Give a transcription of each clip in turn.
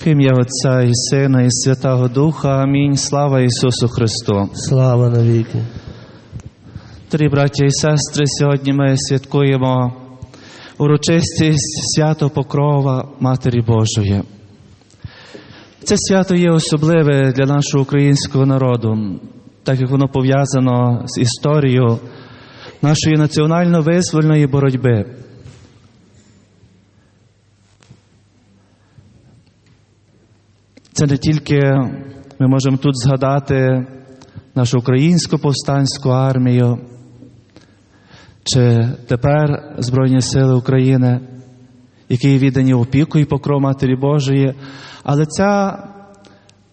В ім'я Отця і Сина, і Святого Духа. Амінь. Слава Ісусу Христу. Слава навіки. Дорогі браті і сестри, сьогодні ми святкуємо урочистість свято Покрова Матері Божої. Це свято є особливе для нашого українського народу, так як воно пов'язано з історією нашої національно-визвольної боротьби. Це не тільки ми можемо тут згадати нашу українську повстанську армію, чи тепер Збройні Сили України, які віддані опіку і покров Матері Божої, але ця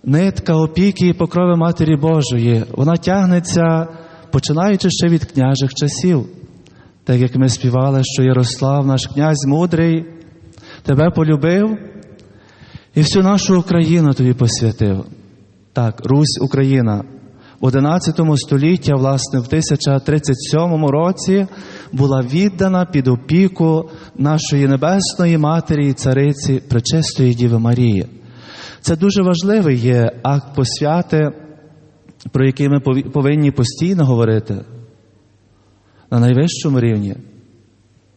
нитка опіки і покрови Матері Божої, вона тягнеться, починаючи ще від княжих часів. Так як ми співали, що Ярослав, наш князь мудрий, тебе полюбив і всю нашу Україну тобі посвятив. Так, Русь Україна в 11 столітті, власне, в 1037 році була віддана під опіку нашої небесної матері і цариці Пречистої Діви Марії. Це дуже важливий є акт посвяти, про який ми повинні постійно говорити на найвищому рівні,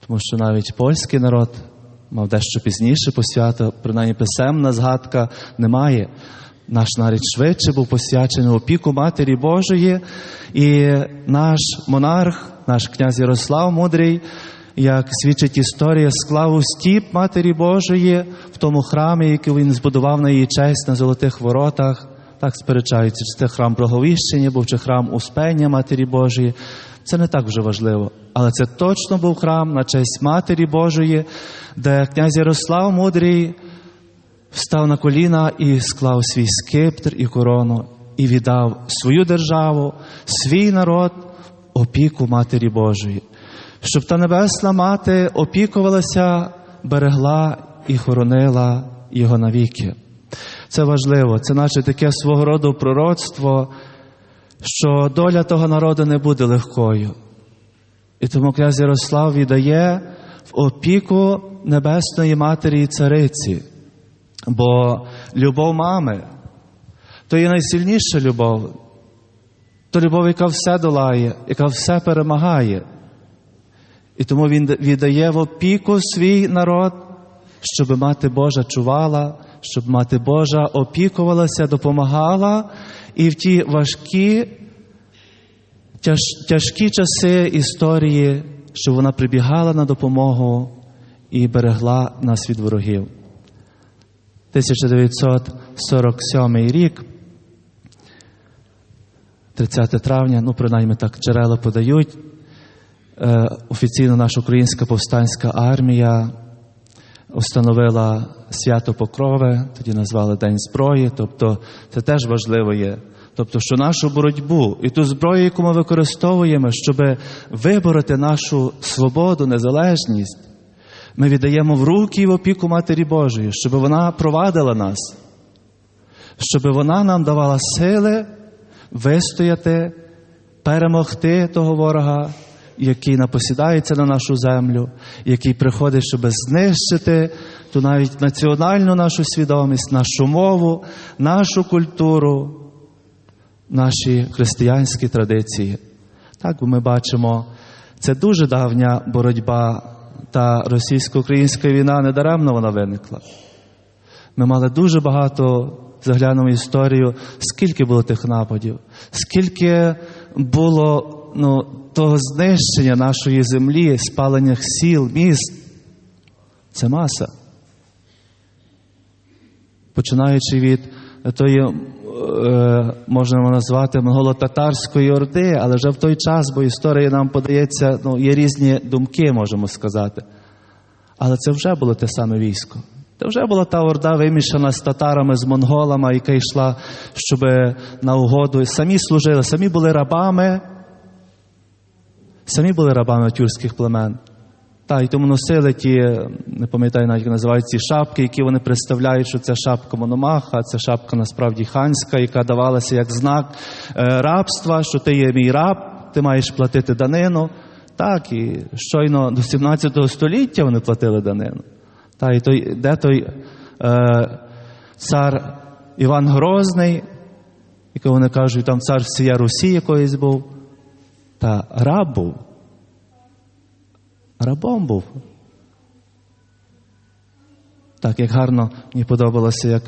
тому що навіть польський народ мав дещо пізніше посвято, принаймні писемна згадка немає. Наш нарід швидше був посвячений опіку Матері Божої, і наш монарх, наш князь Ярослав Мудрий, як свідчить історія, склав у стіп Матері Божої в тому храмі, який він збудував на її честь на золотих воротах. Так сперечаються, чи це храм Благовіщення, був чи храм Успення Матері Божої. Це не так вже важливо. Але це точно був храм на честь Матері Божої, де князь Ярослав Мудрий встав на коліна і склав свій скиптр і корону, і віддав свою державу, свій народ опіку Матері Божої, щоб та небесна мати опікувалася, берегла і хоронила його навіки. Це важливо, це наче таке свого роду пророцтво, що доля того народу не буде легкою. І тому князь Ярослав віддає в опіку Небесної Матері і Цариці. Бо любов мами то є найсильніша любов, то любов, яка все долає, яка все перемагає. І тому він віддає в опіку свій народ, щоб мати Божа чувала, щоб мати Божа опікувалася, допомагала, і в ті важкі, тяж, тяжкі часи історії, щоб вона прибігала на допомогу і берегла нас від ворогів. 1947 рік, 30 травня, ну, принаймні так джерела подають, е, офіційно наша українська повстанська армія установила свято Покрови, тоді назвали День зброї, тобто це теж важливо є. Тобто, що нашу боротьбу і ту зброю, яку ми використовуємо, щоб вибороти нашу свободу, незалежність, ми віддаємо в руки і в опіку Матері Божої, щоб вона провадила нас, щоб вона нам давала сили вистояти, перемогти того ворога, який напосідається на нашу землю, який приходить, щоб знищити ту навіть національну нашу свідомість, нашу мову, нашу культуру, наші християнські традиції. Так ми бачимо, це дуже давня боротьба та російсько-українська війна недаремно вона виникла. Ми мали дуже багато, заглянемо історію, скільки було тих нападів, скільки було ну, того знищення нашої землі, спалення сіл, міст. Це маса. Починаючи від тої, е, можемо назвати монголо-татарської орди, але вже в той час, бо історія нам подається, ну, є різні думки, можемо сказати. Але це вже було те саме військо. Це вже була та орда вимішана з татарами, з монголами, яка йшла, щоб на угоду. Самі служили, самі були рабами, самі були рабами тюркських племен. Та, і тому носили ті, не пам'ятаю навіть, як називають ці шапки, які вони представляють, що це шапка Мономаха, це шапка насправді ханська, яка давалася як знак е, рабства, що ти є мій раб, ти маєш платити данину. Так, і щойно до 17 століття вони платили данину. Та, і той, де той е, цар Іван Грозний, який вони кажуть, там цар всія Русі якоїсь був, та раб був. Рабом був. Так, як гарно мені подобалося, як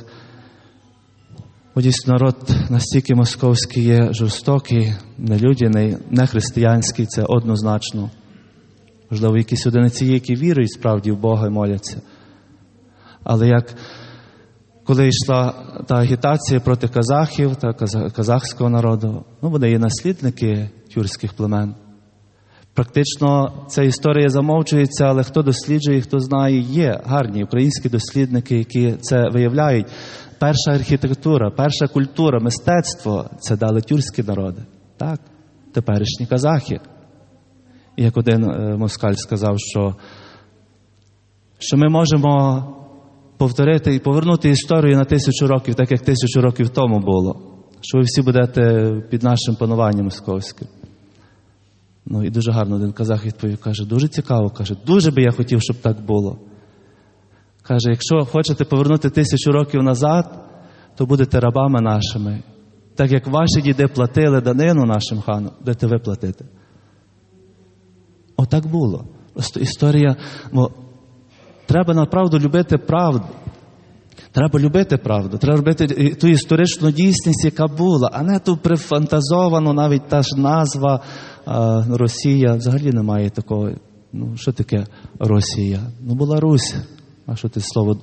дійсно народ настільки московський є жорстокий, нелюдяний, нехристиянський, це однозначно. Можливо, якісь одиниці які вірують справді в Бога і моляться. Але як коли йшла та агітація проти казахів та казахського народу, ну, вони є наслідники тюркських племен. Практично ця історія замовчується, але хто досліджує, хто знає, є гарні українські дослідники, які це виявляють. Перша архітектура, перша культура, мистецтво це дали тюркські народи. Так, теперішні казахи. Як один москаль сказав, що, що ми можемо повторити і повернути історію на тисячу років, так як тисячу років тому було, що ви всі будете під нашим пануванням московським. Ну і дуже гарно один казах відповів, каже, дуже цікаво, каже, дуже би я хотів, щоб так було. Каже, якщо хочете повернути тисячу років назад, то будете рабами нашими. Так як ваші діди платили данину нашим ханам, будете ви платити. Отак було. Просто історія, бо треба направду любити правду. Треба любити правду, треба робити ту історичну дійсність, яка була, а не ту прифантазовану, навіть та ж назва Росія. Взагалі немає такого. Ну, що таке Росія? Ну, була Русь. А що це слово,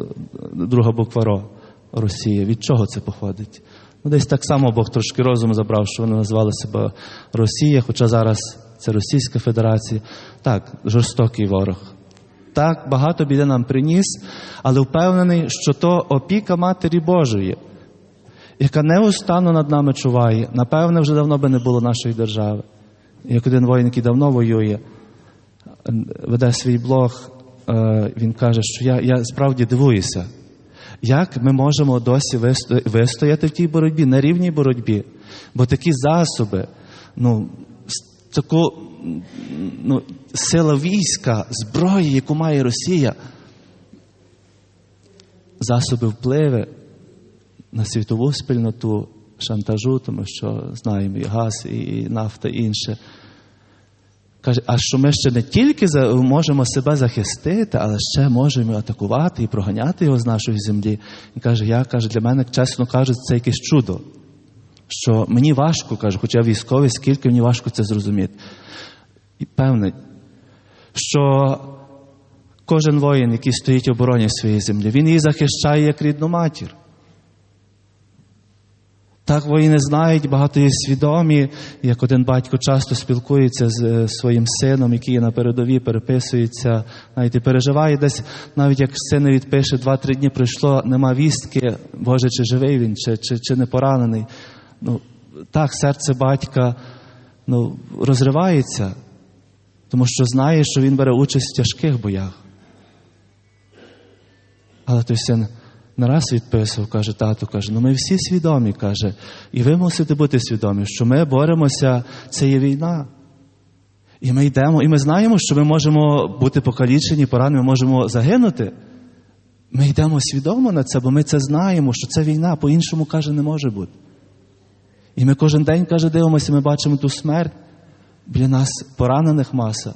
друга буква Ро? Росія. Від чого це походить? Ну, десь так само Бог трошки розуму забрав, що вони назвали себе Росія, хоча зараз це Російська Федерація. Так, жорстокий ворог. Так, багато біди нам приніс, але впевнений, що то опіка Матері Божої, яка неустанно над нами чуває. Напевне, вже давно би не було нашої держави. Як один воїн, який давно воює, веде свій блог, він каже, що я, я справді дивуюся, як ми можемо досі вистояти в тій боротьбі, на рівній боротьбі, бо такі засоби, ну, таку ну, сила війська, зброї, яку має Росія, засоби впливи на світову спільноту, шантажу, тому що знаємо і газ, і нафта, і інше. Каже, а що ми ще не тільки можемо себе захистити, але ще можемо атакувати і проганяти його з нашої землі. Він каже, я каже, для мене, чесно кажучи, це якесь чудо. Що мені важко, каже, хоча я військовий, скільки мені важко це зрозуміти. І певний, що кожен воїн, який стоїть в обороні своєї землі, він її захищає як рідну матір. Так воїни знають, багато є свідомі, як один батько часто спілкується з своїм сином, який на передовій переписується, навіть і переживає десь, навіть як син відпише, два-три дні пройшло, нема вістки, Боже, чи живий він, чи чи, чи не поранений. Ну, Так, серце батька ну, розривається, тому що знає, що він бере участь в тяжких боях. Але той син не раз відписував, каже, тату, каже, ну ми всі свідомі, каже, і ви мусите бути свідомі, що ми боремося, це є війна. І ми йдемо, і ми знаємо, що ми можемо бути покалічені, поранені, ми можемо загинути. Ми йдемо свідомо на це, бо ми це знаємо, що це війна, по-іншому, каже, не може бути. І ми кожен день, каже, дивимося, ми бачимо ту смерть. Біля нас поранених маса.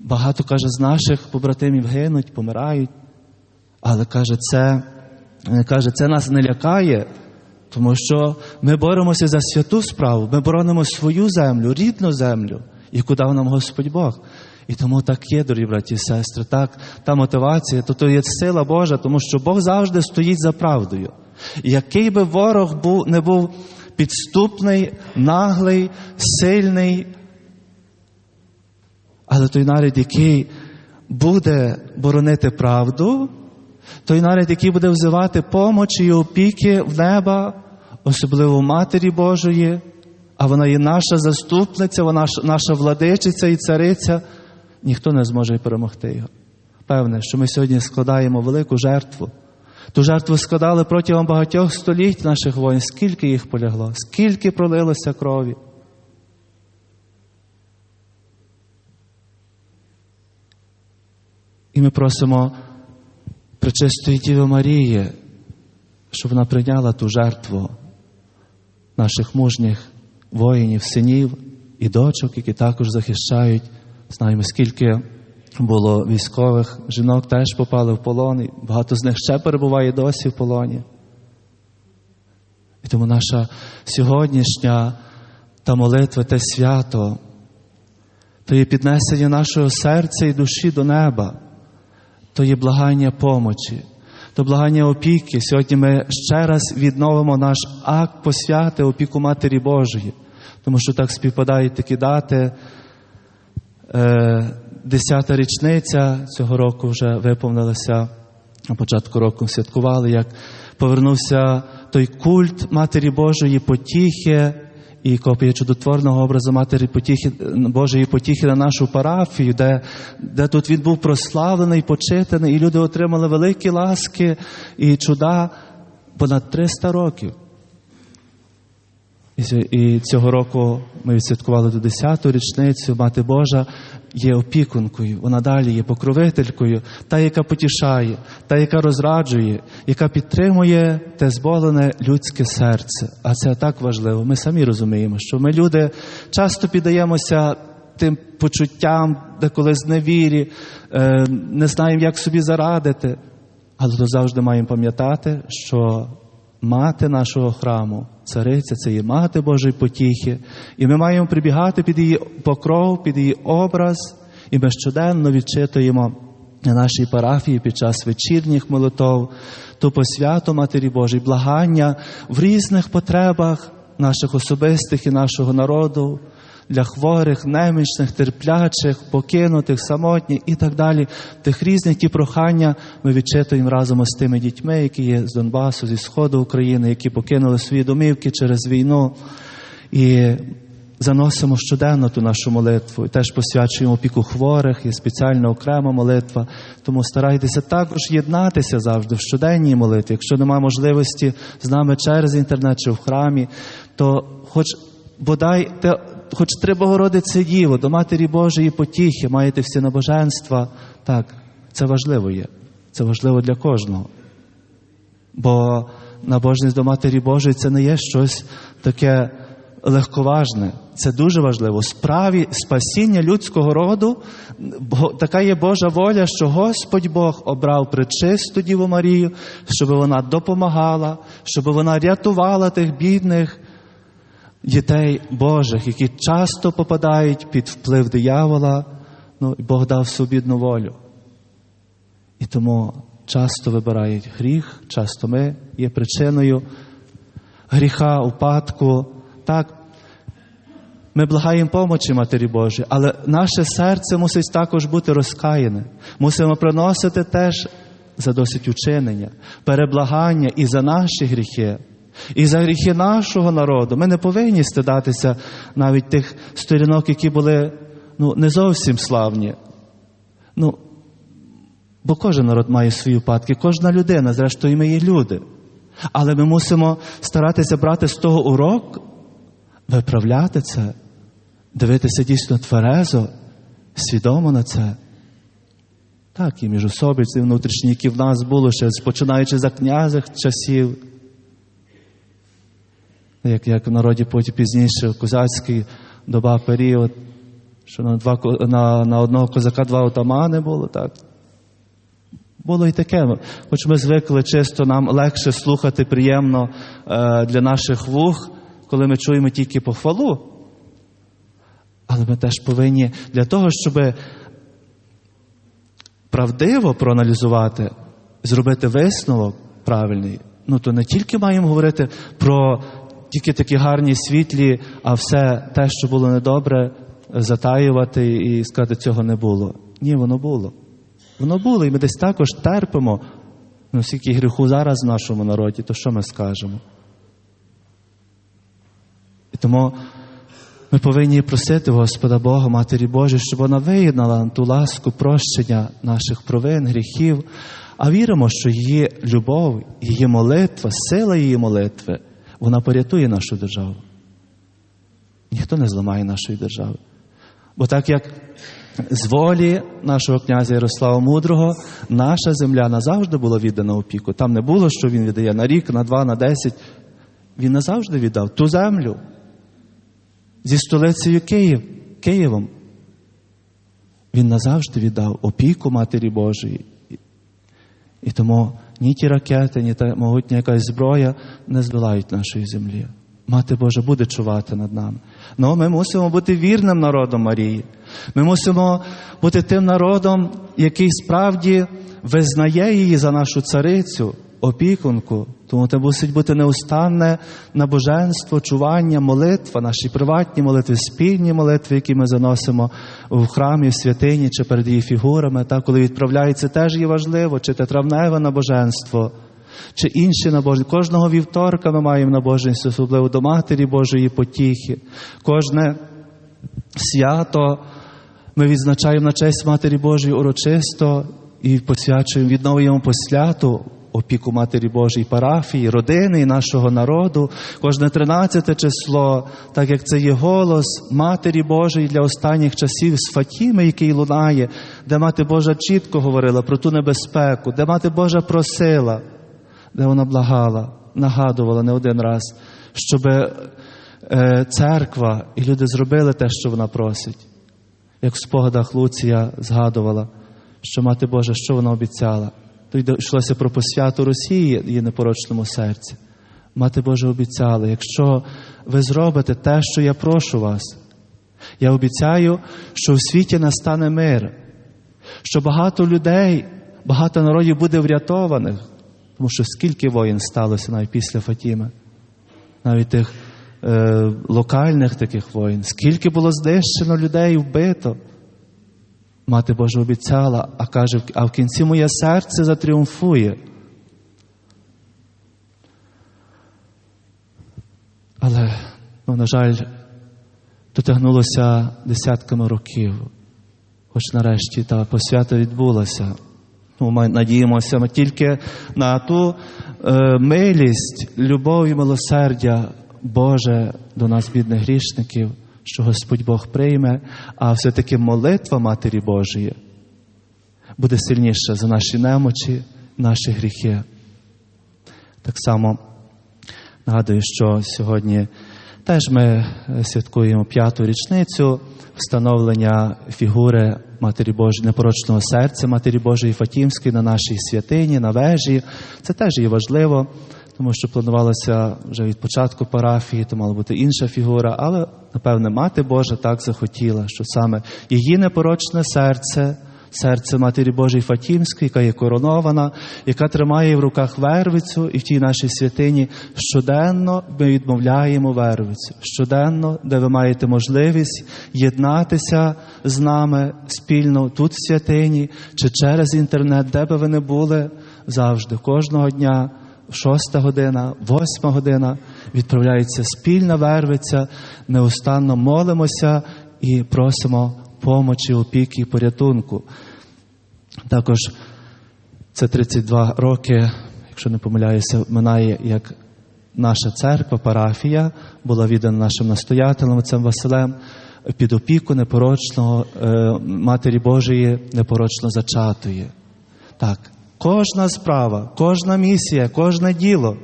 Багато, каже, з наших побратимів гинуть, помирають. Але каже, це каже, це нас не лякає, тому що ми боремося за святу справу, ми боронимо свою землю, рідну землю, яку дав нам Господь Бог. І тому так є, дорогі браті і сестри, так, та мотивація, то то є сила Божа, тому що Бог завжди стоїть за правдою. І який би ворог був, не був підступний, наглий, сильний, але той народ, який буде боронити правду, той народ, який буде взивати помочі і опіки в неба, особливо Матері Божої, а вона є наша заступниця, вона наша владичиця і цариця, ніхто не зможе перемогти його. Певне, що ми сьогодні складаємо велику жертву. Ту жертву складали протягом багатьох століть наших воїн, скільки їх полягло, скільки пролилося крові. І ми просимо Пречистої Діви Марії, щоб вона прийняла ту жертву наших мужніх воїнів, синів і дочок, які також захищають. Знаємо, скільки було військових жінок, теж попали в полон, і багато з них ще перебуває досі в полоні. І тому наша сьогоднішня та молитва те свято, то є піднесення нашого серця і душі до неба, то є благання помочі, то благання опіки. Сьогодні ми ще раз відновимо наш акт посвяти опіку Матері Божої, тому що так співпадають такі дати. Е, Десята річниця цього року вже виповнилася. На початку року святкували, як повернувся той культ Матері Божої потіхи і копія чудотворного образу Матері потіхи, Божої потіхи на нашу парафію, де, де тут він був прославлений, почитаний, і люди отримали великі ласки і чуда понад 300 років. І цього року ми відсвяткували до 10-ту річницю. Мати Божа є опікункою, вона далі є покровителькою, та, яка потішає, та, яка розраджує, яка підтримує те зболене людське серце. А це так важливо. Ми самі розуміємо, що ми люди часто піддаємося тим почуттям, деколи зневірі, не знаємо, як собі зарадити. Але то завжди маємо пам'ятати, що мати нашого храму, цариця, це є мати Божої потіхи, і ми маємо прибігати під її покров, під її образ, і ми щоденно відчитуємо на нашій парафії під час вечірніх молитов, ту посвяту Матері Божій, благання в різних потребах наших особистих і нашого народу. Для хворих, немічних, терплячих, покинутих, самотніх і так далі. Тих різних ті прохання ми відчитуємо разом з тими дітьми, які є з Донбасу, зі Сходу України, які покинули свої домівки через війну. І заносимо щоденно ту нашу молитву. І теж посвячуємо опіку хворих, є спеціальна окрема молитва. Тому старайтеся також єднатися завжди в щоденній молитві. Якщо немає можливості з нами через інтернет чи в храмі, то хоч бодай те хоч три Богородице Діво, до Матері Божої потіхи, маєте всі набоженства. Так, це важливо є. Це важливо для кожного. Бо набожність до Матері Божої це не є щось таке легковажне. Це дуже важливо. Справі спасіння людського роду, така є Божа воля, що Господь Бог обрав пречисту Діву Марію, щоб вона допомагала, щоб вона рятувала тих бідних дітей Божих, які часто попадають під вплив диявола, ну, і Бог дав свобідну волю. І тому часто вибирають гріх, часто ми є причиною гріха, упадку. Так, ми благаємо помочі Матері Божій, але наше серце мусить також бути розкаяне. Мусимо приносити теж за досить учинення, переблагання і за наші гріхи. І за гріхи нашого народу ми не повинні стидатися навіть тих сторінок, які були ну, не зовсім славні. Ну, Бо кожен народ має свої випадки, кожна людина, зрештою, ми є люди. Але ми мусимо старатися брати з того урок, виправляти це, дивитися дійсно тверезо, свідомо на це. Так, і міжособиці внутрішні, які в нас було ще починаючи за князих часів як як в народі потім пізніше, козацький доба період, що на два, на, на одного козака два отамани було, так. Було і таке. Хоч ми звикли чисто, нам легше слухати приємно е, для наших вух, коли ми чуємо тільки похвалу. Але ми теж повинні для того, щоб правдиво проаналізувати, зробити висновок правильний, ну то не тільки маємо говорити про тільки такі гарні світлі, а все те, що було недобре, затаювати і сказати, цього не було. Ні, воно було. Воно було, і ми десь також терпимо. Ну, скільки гріху зараз в нашому народі, то що ми скажемо? І тому ми повинні просити Господа Бога, Матері Божої, щоб вона виєднала ту ласку прощення наших провин, гріхів, а віримо, що її любов, її молитва, сила її молитви вона порятує нашу державу. Ніхто не зламає нашої держави. Бо так як з волі нашого князя Ярослава Мудрого наша земля назавжди була віддана опіку. Там не було, що він віддає на рік, на два, на десять. Він назавжди віддав ту землю зі столицею Київ, Києвом. Він назавжди віддав опіку Матері Божої. І тому ні ті ракети, ні та могутня якась зброя не здолають нашої землі. Мати Божа буде чувати над нами. Ну, ми мусимо бути вірним народом Марії. Ми мусимо бути тим народом, який справді визнає її за нашу царицю, опікунку. Тому це мусить бути неустанне набоженство, чування, молитва, наші приватні молитви, спільні молитви, які ми заносимо в храмі, в святині чи перед її фігурами. Та коли відправляється, теж є важливо, чи те травневе набоженство, чи інші набожні. Кожного вівторка ми маємо набоженість, особливо до Матері Божої потіхи. Кожне свято ми відзначаємо на честь Матері Божої урочисто і посвячуємо, відновуємо посвяту опіку Матері Божої парафії, родини і нашого народу. Кожне 13 число, так як це є голос Матері Божої для останніх часів з Фатіми, який лунає, де Мати Божа чітко говорила про ту небезпеку, де Мати Божа просила, де вона благала, нагадувала не один раз, щоб церква і люди зробили те, що вона просить. Як в спогадах Луція згадувала, що Мати Божа, що вона обіцяла. То йшлося про посвяту Росії її непорочному серці. Мати Божа обіцяла, якщо ви зробите те, що я прошу вас, я обіцяю, що в світі настане мир, що багато людей, багато народів буде врятованих, тому що скільки воїн сталося навіть після Фатіми, навіть тих е, локальних таких воїн, скільки було знищено людей вбито. Мати Божа обіцяла, а каже, а в кінці моє серце затріумфує. Але, ну, на жаль, дотягнулося десятками років, хоч нарешті та посвята відбулася. Ну, Ми надіємося ми тільки на ту е, милість, любов і милосердя Боже до нас, бідних грішників що Господь Бог прийме, а все-таки молитва Матері Божої буде сильніша за наші немочі, наші гріхи. Так само нагадую, що сьогодні теж ми святкуємо п'яту річницю встановлення фігури Матері Божої, непорочного серця Матері Божої Фатімської на нашій святині, на вежі. Це теж є важливо тому що планувалося вже від початку парафії, то мала бути інша фігура, але, напевне, мати Божа так захотіла, що саме її непорочне серце, серце Матері Божої Фатімської, яка є коронована, яка тримає в руках вервицю, і в тій нашій святині щоденно ми відмовляємо вервицю. Щоденно, де ви маєте можливість єднатися з нами спільно тут в святині, чи через інтернет, де би ви не були, завжди, кожного дня шоста година, восьма година відправляється спільна вервиця, неустанно молимося і просимо помочі, опіки і порятунку. Також це 32 роки, якщо не помиляюся, минає як наша церква, парафія була віддана нашим настоятелем отцем Василем під опіку непорочного Матері Божої, непорочно зачатої. Так, Кожна справа, кожна місія, кожне діло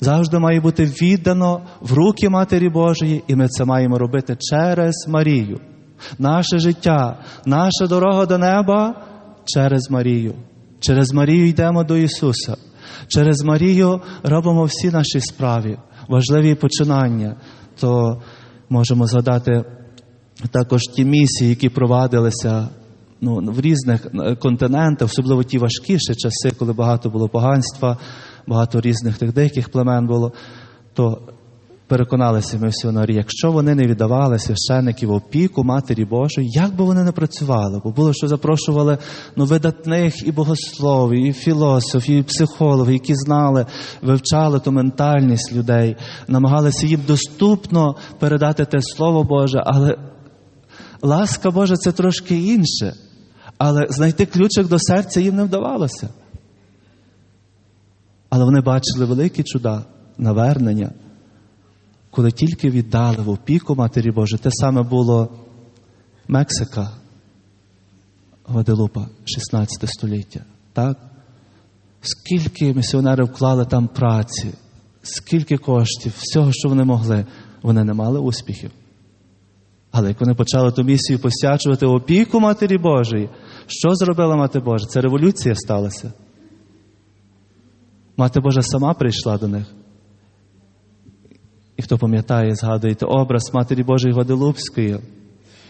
завжди має бути віддано в руки Матері Божої, і ми це маємо робити через Марію. Наше життя, наша дорога до неба через Марію. Через Марію йдемо до Ісуса. Через Марію робимо всі наші справи, важливі починання. То можемо згадати також ті місії, які провадилися ну, в різних е, континентах, особливо ті важкіші часи, коли багато було поганства, багато різних тих деяких племен було, то переконалися ми місіонарі, якщо вони не віддавали священиків опіку Матері Божої, як би вони не працювали? Бо було, що запрошували ну, видатних і богословів, і філософів, і психологів, які знали, вивчали ту ментальність людей, намагалися їм доступно передати те Слово Боже, але ласка Божа це трошки інше. Але знайти ключик до серця їм не вдавалося. Але вони бачили великі чуда, навернення, коли тільки віддали в опіку Матері Божої. Те саме було Мексика, Гваделупа, 16 століття. Так? Скільки місіонери вклали там праці, скільки коштів, всього, що вони могли, вони не мали успіхів. Але як вони почали ту місію посвячувати опіку Матері Божої, що зробила Мати Божа? Це революція сталася. Мати Божа сама прийшла до них. І хто пам'ятає, згадуєте образ Матері Божої Гваделупської.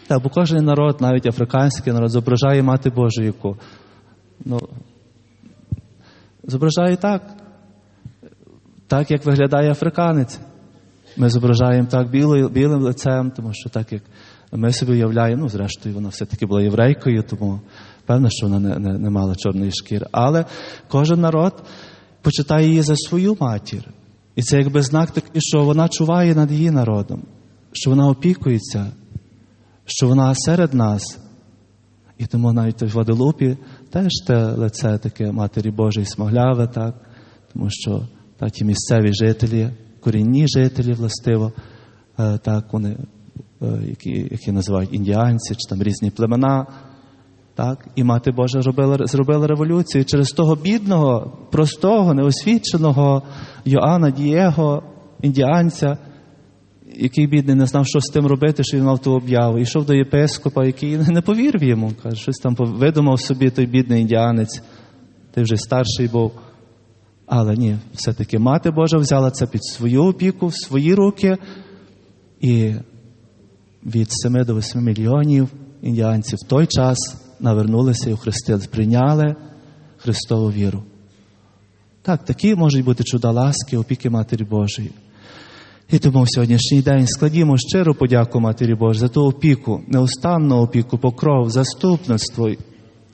Та, бо кожен народ, навіть африканський народ, зображає Мати Божу яку. Ну, зображає так, так, як виглядає африканець. Ми зображаємо так білий, білим лицем, тому що так як ми собі уявляємо, ну, зрештою, вона все-таки була єврейкою, тому певно, що вона не, не, не мала чорної шкіри. Але кожен народ почитає її за свою матір. І це якби знак такий, що вона чуває над її народом, що вона опікується, що вона серед нас. І тому навіть в Ваделупі теж те лице таке Матері Божої смагляве, так, тому що так, ті місцеві жителі, корінні жителі, властиво, е, так, вони, які, які називають індіанці, чи там різні племена. Так, і мати Божа робила, зробила революцію через того бідного, простого, неосвіченого Йоанна Дієго, індіанця, який бідний не знав, що з тим робити, що він мав ту об'яву. Йшов до єпископа, який не повірив йому. Каже, щось там видумав собі той бідний індіанець, ти вже старший був. Але ні, все-таки мати Божа взяла це під свою опіку, в свої руки, і від 7 до 8 мільйонів індіанців в той час навернулися і охрестились, прийняли Христову віру. Так, такі можуть бути чуда ласки, опіки Матері Божої. І тому в сьогоднішній день складімо щиру подяку Матері Божій за ту опіку, неустанну опіку, покров, заступництво,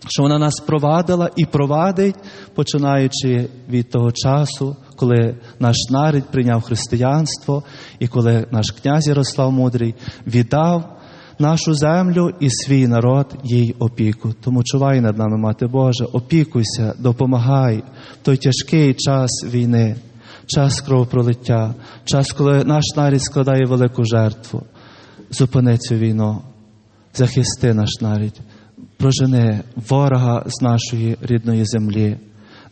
що вона нас провадила і провадить, починаючи від того часу, коли наш нарід прийняв християнство, і коли наш князь Ярослав Мудрий віддав нашу землю і свій народ їй опіку. Тому чувай над нами, Мати Божа, опікуйся, допомагай в той тяжкий час війни, час кровопролиття, час, коли наш нарід складає велику жертву. Зупини цю війну, захисти наш нарід, прожени ворога з нашої рідної землі,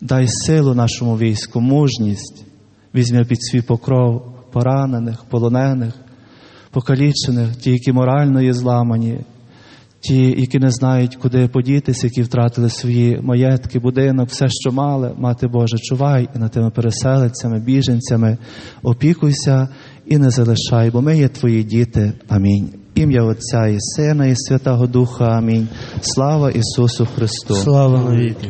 дай силу нашому війську, мужність, візьми під свій покров поранених, полонених покалічених, ті, які морально є зламані, ті, які не знають, куди подітися, які втратили свої маєтки, будинок, все, що мали, мати Боже, чувай і над тими переселенцями, біженцями, опікуйся і не залишай, бо ми є твої діти. Амінь. Ім'я Отця і Сина, і Святого Духа. Амінь. Слава Ісусу Христу. Слава навіки.